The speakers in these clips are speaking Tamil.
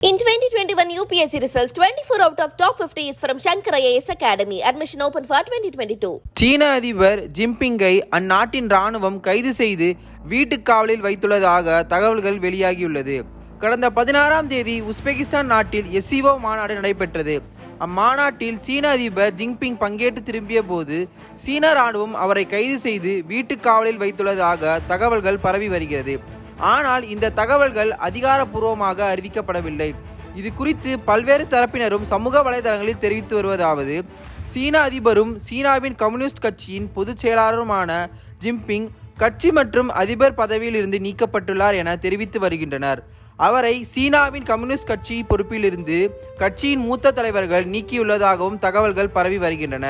In 2021 UPSC results, 24 out of top 50 is from Shankar IAS Academy. Admission open for 2022. சீன அதிபர் ஜிம்பிங்கை அந்நாட்டின் ராணுவம் கைது செய்து வீட்டுக் காவலில் வைத்துள்ளதாக தகவல்கள் வெளியாகியுள்ளது கடந்த பதினாறாம் தேதி உஸ்பெகிஸ்தான் நாட்டில் எஸ்சிஓ மாநாடு நடைபெற்றது அம்மாநாட்டில் சீன அதிபர் ஜின்பிங் பங்கேற்று திரும்பிய போது சீன ராணுவம் அவரை கைது செய்து வீட்டுக் காவலில் வைத்துள்ளதாக தகவல்கள் பரவி வருகிறது ஆனால் இந்த தகவல்கள் அதிகாரப்பூர்வமாக அறிவிக்கப்படவில்லை. இது குறித்து பல்வேறு தரப்பினரும் சமூக வலைதளங்களில் தெரிவித்து வருவதாவது சீன அதிபரும் சீனாவின் கம்யூனிஸ்ட் கட்சியின் பொதுச் செயலாளருமான ஜிம்பிங் கட்சி மற்றும் அதிபர் பதவியில் இருந்து நீக்கப்பட்டுள்ளார் என தெரிவித்து வருகின்றனர். அவரை சீனாவின் கம்யூனிஸ்ட் கட்சி பொறுப்பிலிருந்து கட்சியின் மூத்த தலைவர்கள் நீக்கியுள்ளதாகவும் தகவல்கள் பரவி வருகின்றன.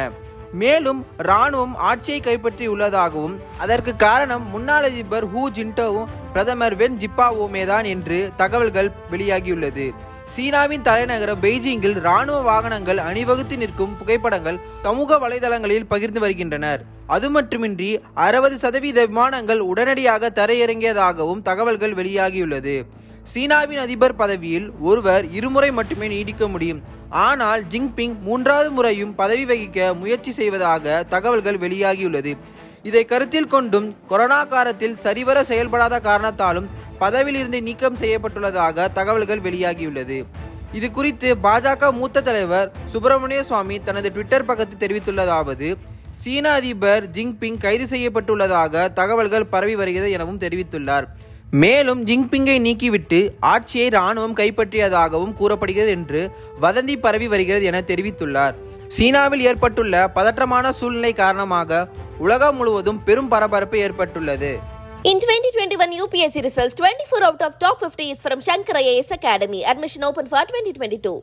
மேலும் ராணுவம் ஆட்சியை கைப்பற்றியுள்ளதாகவும் அதற்கு காரணம் முன்னாள் அதிபர் ஹூ ஜின்டோவும் பிரதமர் வென் ஜிப்பாவோமே தான் என்று தகவல்கள் வெளியாகியுள்ளது. சீனாவின் தலைநகரம் பெய்ஜிங்கில் ராணுவ வாகனங்கள் அணிவகுத்து நிற்கும் புகைப்படங்கள் சமூக வலைதளங்களில் பகிர்ந்து வருகின்றனர். அது மட்டுமின்றி அறுபது சதவீத விமானங்கள் உடனடியாக தரையிறங்கியதாகவும் தகவல்கள் வெளியாகியுள்ளது. சீனாவின் அதிபர் பதவியில் ஒருவர் இருமுறை மட்டுமே நீடிக்க முடியும். ஆனால் ஜிங்பிங் மூன்றாவது முறையும் பதவி வகிக்க முயற்சி செய்வதாக தகவல்கள் வெளியாகியுள்ளது. இதை கருத்தில் கொண்டும் கொரோனா காலத்தில் சரிவர செயல்படாத காரணத்தாலும் பதவியிலிருந்து நீக்கம் செய்யப்பட்டுள்ளதாக தகவல்கள் வெளியாகியுள்ளது. இது குறித்து பாஜக மூத்த தலைவர் சுப்பிரமணிய சுவாமி தனது ட்விட்டர் பக்கத்தில் தெரிவித்துள்ளதாவது சீன அதிபர் ஜிங்பிங் கைது செய்யப்பட்டுள்ளதாக தகவல்கள் பரவி வருகிறது எனவும் தெரிவித்துள்ளார். மேலும் ஜிங்பிங்கை நீக்கிவிட்டு ஆட்சியை ராணுவம் கைப்பற்றியதாகவும் கூறப்படுகிறது என்று வதந்தி பரவி வருகிறது என தெரிவித்துள்ளார் சீனாவில் ஏற்பட்டுள்ள பதற்றமான சூழ்நிலை காரணமாக உலகம் முழுவதும் பெரும் பரபரப்பு ஏற்பட்டுள்ளது In 2021 UPSC results, 24 out of top 50 is from Shankar IAS Academy. Admission open for 2022.